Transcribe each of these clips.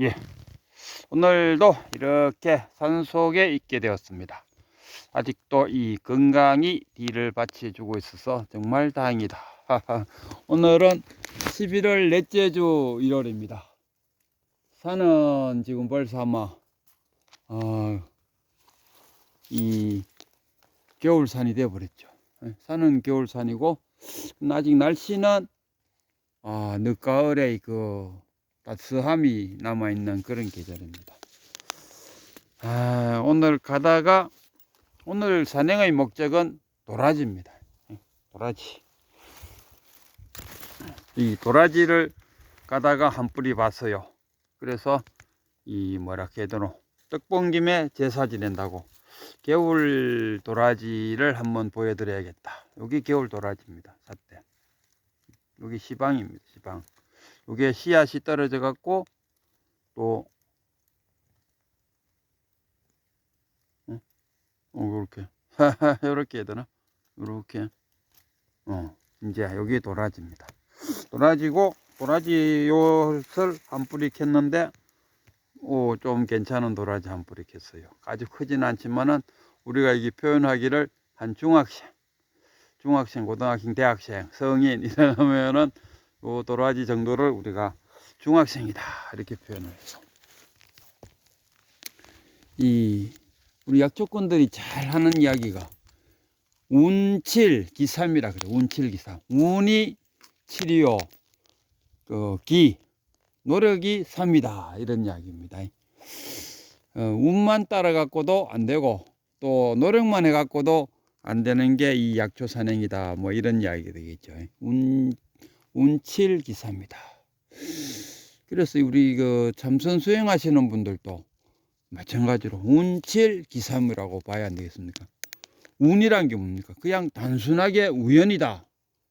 예. 오늘도 이렇게 산 속에 있게 되었습니다. 아직도 이 건강이 뒤를 받쳐주고 있어서 정말 다행이다. 오늘은 11월 넷째 주 1월입니다. 산은 지금 벌써 아마 어, 이 겨울산이 되어버렸죠. 예, 산은 겨울산이고 아직 날씨는 아, 늦가을에 그 따스함이 남아있는 그런 계절입니다. 아, 오늘 가다가 오늘 산행의 목적은 도라지입니다. 예, 도라지. 이 도라지를 가다가 한 뿌리 봤어요. 그래서 이 뭐라 해야 되노 떡본 김에 제사 지낸다고 겨울 도라지를 한번 보여드려야겠다. 여기 겨울 도라지입니다. 삿대. 여기 시방입니다. 시방. 요게 씨앗이 떨어져 갖고 또 어, 어 이렇게 이렇게 해야 되나? 이렇게 어 이제 여기 도라지입니다. 도라지고 도라지 요것을 한 뿌리 캤는데 오, 좀 괜찮은 도라지 한 뿌리 캤어요. 아주 크진 않지만은 우리가 이게 표현하기를 한 중학생, 중학생, 고등학생, 대학생, 성인 이러면은 요 도라지 정도를 우리가 중학생이다. 이렇게 표현을 해서. 이 우리 약초꾼들이 잘 하는 이야기가 운칠 기삼이라 그래 운칠 기삼. 운이 칠이요. 그 기. 노력이 삼이다. 이런 이야기입니다. 어, 운만 따라 갖고도 안 되고 또 노력만 해 갖고도 안 되는 게 이 약초 산행이다. 뭐 이런 이야기 되겠죠. 운 운칠 기사입니다. 그래서 우리 그 참선 수행하시는 분들도 마찬가지로 운칠 기삼이라고 봐야 안 되겠습니까? 운이란 게 뭡니까? 그냥 단순하게 우연이다.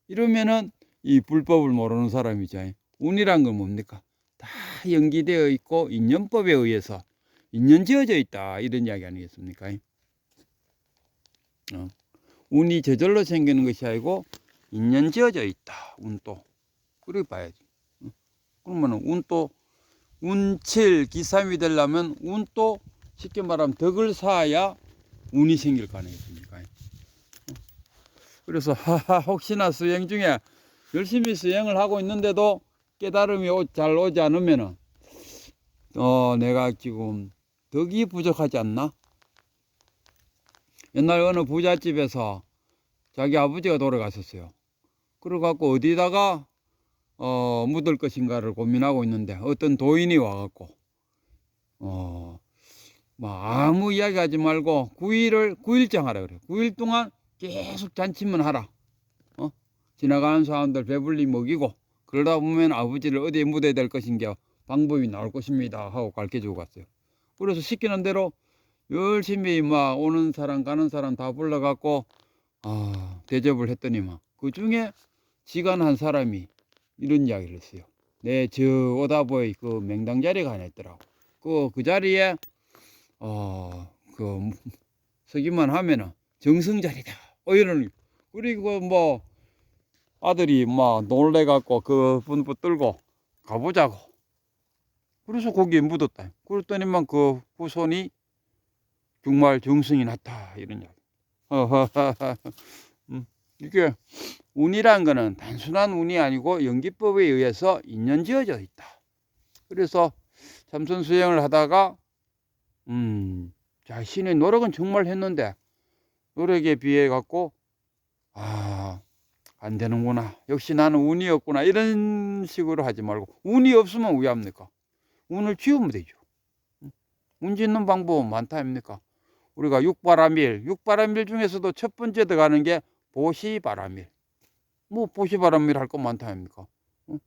이러면은 이 불법을 모르는 사람이죠. 운이란 건 뭡니까? 다 연기되어 있고 인연법에 의해서 인연 지어져 있다. 이런 이야기 아니겠습니까? 어. 운이 저절로 생기는 것이 아니고 인연 지어져 있다. 운도. 그렇게 봐야지. 그러면 운또 운칠 기삼이 되려면 운또 쉽게 말하면 덕을 쌓아야 운이 생길 거 아니겠습니까? 그래서 하하 혹시나 수행 중에 열심히 수행을 하고 있는데도 깨달음이 오- 잘 오지 않으면은 어 내가 지금 덕이 부족하지 않나? 옛날 어느 부잣집에서 자기 아버지가 돌아가셨어요. 그래갖고 어디다가 어, 묻을 것인가를 고민하고 있는데 어떤 도인이 와갖고 어, 뭐 아무 이야기 하지 말고 9일을 9일장 하라 그래. 9일 동안 계속 잔치만 하라. 어? 지나가는 사람들 배불리 먹이고 그러다 보면 아버지를 어디에 묻어야 될 것인가 방법이 나올 것입니다 하고 가르쳐 주고 갔어요. 그래서 시키는 대로 열심히 막 오는 사람 가는 사람 다 불러갖고 아, 대접을 했더니만 그 중에 지간 한 사람이 이런 이야기를 했어요. 네, 저 오다 보이 그 맹당 자리가 하나 있더라고. 그, 그 자리에, 어, 그, 서기만 하면은 정성 자리다. 어, 이런, 그리고 뭐, 아들이 막 놀래갖고 그분 붙들고 가보자고. 그래서 거기에 묻었다. 그랬더니만 그 후손이 정말 정성이 났다. 이런 이야기. 이게 운이란 거는 단순한 운이 아니고 연기법에 의해서 인연 지어져 있다. 그래서 참선 수행을 하다가 음 자신의 노력은 정말 했는데 노력에 비해 갖고 아 안 되는구나. 역시 나는 운이 없구나. 이런 식으로 하지 말고 운이 없으면 왜 합니까? 운을 지우면 되죠. 운 짓는 방법은 많다 아닙니까? 우리가 육바라밀, 육바라밀 중에서도 첫 번째 들어가는 게 보시바라밀. 뭐 보시바람일 할거 많다 아닙니까? 어?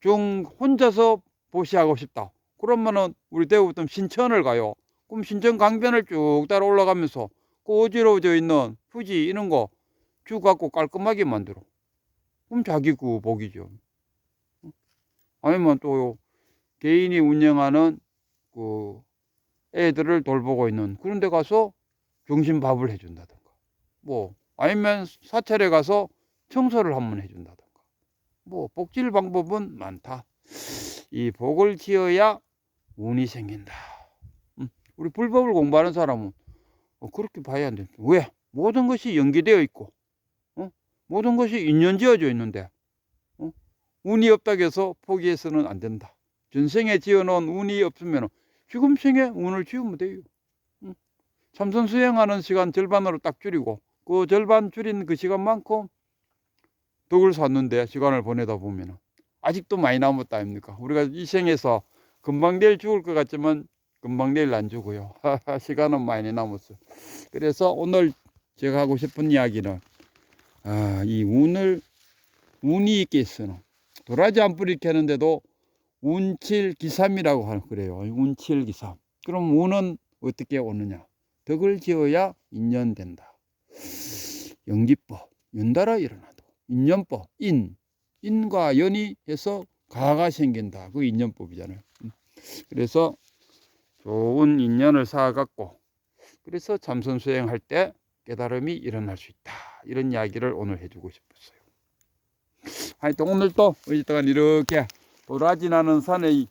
좀 혼자서 보시하고 싶다. 그러면은 우리 대부분 신천을 가요. 그럼 신천 강변을 쭉 따라 올라가면서 그 어지러워져 있는 후지 이런 거 쭉 갖고 깔끔하게 만들어. 그럼 자기 그 복이죠. 어? 아니면 또 개인이 운영하는 그 애들을 돌보고 있는 그런 데 가서 병신밥을 해준다든가. 뭐 아니면 사찰에 가서 청소를 한번 해준다든가. 뭐 복질 방법은 많다. 이 복을 지어야 운이 생긴다. 음, 우리 불법을 공부하는 사람은 어, 그렇게 봐야 안 된다. 왜? 모든 것이 연계되어 있고, 어? 모든 것이 인연 지어져 있는데, 어? 운이 없다고 해서 포기해서는 안 된다. 전생에 지어놓은 운이 없으면 지금 생에 운을 지으면 돼요. 응? 참선 수행하는 시간 절반으로 딱 줄이고, 그 절반 줄인 그 시간만큼 덕을 샀는데 시간을 보내다 보면 아직도 많이 남았다 아닙니까? 우리가 이 생에서 금방 내일 죽을 것 같지만 금방 내일 안 죽어요. 시간은 많이 남았어. 그래서 오늘 제가 하고 싶은 이야기는 아, 이 운을 운이 있게 쓰는 도라지 안 뿌리게 하는데도 운칠기삼이라고 하는 그래요. 운칠기삼. 그럼 운은 어떻게 오느냐? 덕을 지어야 인연된다. 연기법 연달아 일어나도 인연법 인 인과 연이 해서 가가 생긴다. 그 인연법이잖아요. 음. 그래서 좋은 인연을 쌓아갖고 그래서 참선 수행할 때 깨달음이 일어날 수 있다. 이런 이야기를 오늘 해주고 싶었어요. 하여튼 오늘 또 어쨌든 이렇게 도라지 나는 산의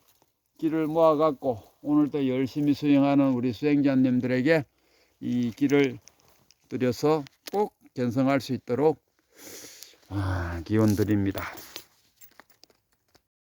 길을 모아갖고 오늘 또 열심히 수행하는 우리 수행자님들에게 이 길을 들여서 꼭 견성할 수 있도록 아, 기원 드립니다.